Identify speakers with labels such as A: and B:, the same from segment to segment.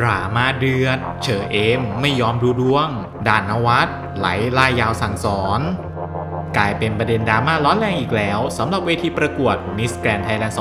A: ดราม่าเดือดเชอเอมไม่ยอมดูดวง ด่านนวัดไหลล่ายยาวสั่งสอน กลายเป็นประเด็นดราม่าร้อนแรงอีกแล้วสำหรับเวทีประกวด Miss Grand Thailand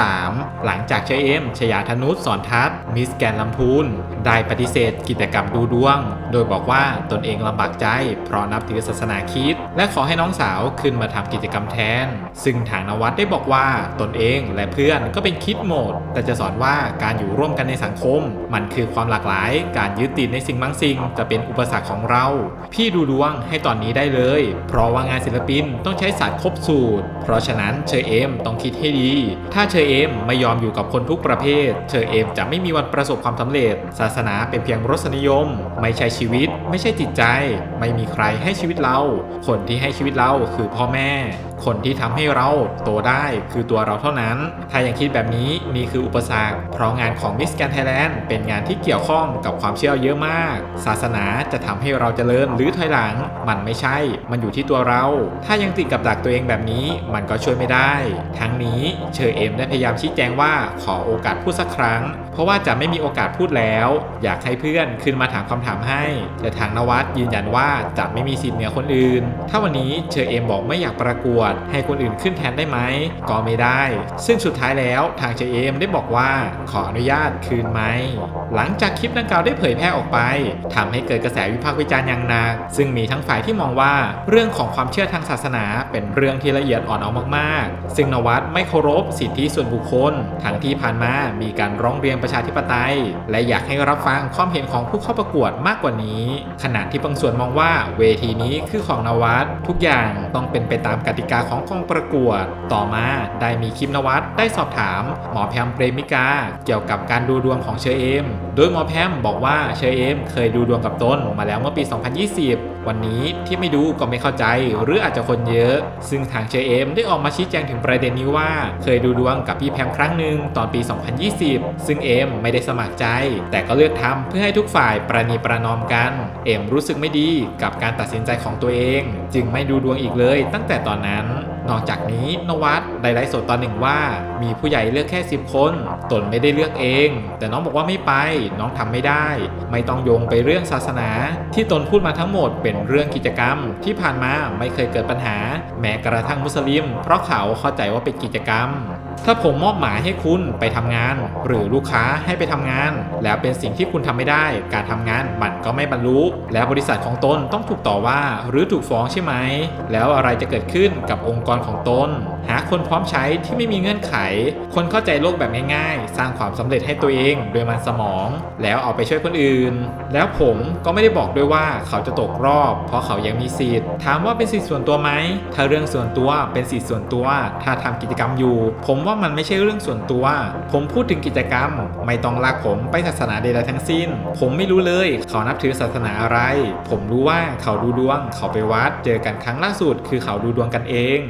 A: 2023 หลังจากเชอเอ็มชยาธนุษสอนทัศน์ Miss Grand ลำพูนได้ปฏิเสธกิจกรรมดูดวง โดยบอกว่าตนเองลำบากใจ เพราะนับถือศาสนาคิด และขอให้น้องสาวขึ้นมาทำกิจกรรมแทน ซึ่งทางนวัดได้บอกว่าตนเองและเพื่อนก็เป็นคิดโหมด แต่จะสอนว่าการอยู่ร่วมกันในสังคม มันคือความหลากหลาย การยึดติดในสิ่งบางสิ่ง จะเป็นอุปสรรคของเรา พี่ดูดวงให้ตอนนี้ได้เลยเพราะราะว่างานศิลปินต้องใช้ศาสตร์ครบสูตร เพราะฉะนั้นเชอเอมต้องคิดให้ดี ถ้าเชอเอมไม่ยอมอยู่กับคนทุกประเภท เชอเอมจะไม่มีวันประสบความสำเร็จ ศาสนาเป็นเพียงรสนิยม ไม่ใช่ชีวิต ไม่ใช่จิตใจ ไม่มีใครให้ชีวิตเรา คนที่ให้ชีวิตเราคือพ่อแม่ คนที่ทำให้เราโตได้คือตัวเราเท่านั้น ถ้ายังคิดแบบนี้นี่คืออุปสรรค เพราะงานของ Miss Grand Thailand เป็นงานที่เกี่ยวข้องกับความเชื่อเยอะมาก ศาสนาจะทำให้เราจเจริญหรือถอยหลัง มันไม่ใช่ มันอยู่ที่ตัวเรา ถ้ายังติดกับดักตัวเองแบบนี้ มันก็ช่วยไม่ได้ ทั้งนี้เชอเอมได้พยายามชี้แจงว่าขอโอกาสพูดสักครั้ง เพราะว่าจะไม่มีโอกาสพูดแล้ว อยากให้เพื่อนขึ้นมาถามคำถามให้ แต่ทางนวัดยืนยันว่าจะไม่มีสิทธิ์เหนือคนอื่น ถ้าวันนี้เชอเอมบอกไม่อยากประกวดให้คนอื่นขึ้นแทนได้ไหมก็ไม่ได้ ซึ่งสุดท้ายแล้วทางเชอเอมได้บอกว่าขออนุญาตคืนไหม หลังจากคลิปดังกล่าวได้เผยแพร่ออกไปทำให้เกิดกระแสวิพากษ์วิจารณ์อย่างหนักซึ่งมีทั้งฝ่ายที่มองว่าเรื่องของความเชื่อทางศาสนาเป็นเรื่องที่ละเอียดอ่อนเอามากๆ ซึ่งนวัดไม่เคารพสิทธิส่วนบุคคลทั้งที่ผ่านมามีการร้องเรียนประชาธิปไตย และอยากให้รับฟังความเห็นของผู้เข้าประกวดมากกว่านี้ ขณะที่บางส่วนมองว่าเวทีนี้คือของนวัดทุกอย่างต้องเป็นไปตามกติกาของกองประกวด ต่อมาได้มีคลิปนวัดได้สอบถาม หมอแพมเปรมิกา เกี่ยวกับการดูดวงของเชอเอม โดยหมอแพมบอกว่าเชอเอม เคยดูดวงกับตนมาแล้วเมื่อปี 2020 วันนี้ที่ไม่ดูก็ไม่เข้าใจ หรืออาจจะคนเยอะ ซึ่งทางเชอเอม ได้ออกมาชี้แจงถึงประเด็นนี้ว่า เคยดูดวงกับพี่แพมครั้งหนึ่งตอนปี 2020 ซึ่งเอมไม่ได้สมัครใจ แต่ก็เลือกทำเพื่อให้ทุกฝ่ายประนีประนอมกัน เอมรู้สึกไม่ดีกับการตัดสินใจของตัวเอง จึงไม่ดูดวงอีกเลยตั้งแต่ตอนนั้น นอกจากนี้นวัดได้ไลฟ์สดตอนหนึ่งว่า มีผู้ใหญ่เลือกแค่ 10 คน ตนไม่ได้เลือกเอง แต่น้องบอกว่าไม่ไป น้องทำไม่ได้ ไม่ต้องโยงไปเรื่องศาสนา ที่ตนพูดมาทั้งหมดเป็นเรื่องกิจกรรม ที่ผ่านมาไม่เคยเกิดปัญหา แม้กระทั่งมุสลิม เพราะเขาเข้าใจว่าเป็นกิจกรรม ถ้าผมมอบหมายให้คุณไปทำงาน หรือลูกค้าให้ไปทำงาน แล้วเป็นสิ่งที่คุณทำไม่ได้ การทำงานมันก็ไม่บรรลุ แล้วบริษัทของตนต้องถูกต่อว่า หรือถูกฟ้องใช่ไหม แล้วอะไรจะเกิดขึ้นกับองค์กรของตน หาคนพร้อมใช้ที่ไม่มีเงื่อนไข คนเข้าใจโลกแบบง่ายๆ สร้างความสำเร็จให้ตัวเองโดยมันสมอง แล้วเอาไปช่วยคนอื่น แล้วผมก็ไม่ได้บอกด้วยว่าเขาจะตกรอบ เพราะเขายังมีสิทธิ์ ถามว่าเป็นสิทธิ์ส่วนตัวไหม ถ้าเรื่องส่วนตัวเป็นสิทธิ์ส่วนตัว ถ้าทำกิจกรรมอยู่ ผมว่ามันไม่ใช่เรื่องส่วนตัว ผมพูดถึงกิจกรรม ไม่ต้องลากผมไปศาสนาใดๆทั้งสิ้น ผมไม่รู้เลยเขานับถือศาสนาอะไร ผมรู้ว่าเขาดูดวง เขาไปวัด เจอกันครั้งล่าสุด คือเขาดูดวงกันเอง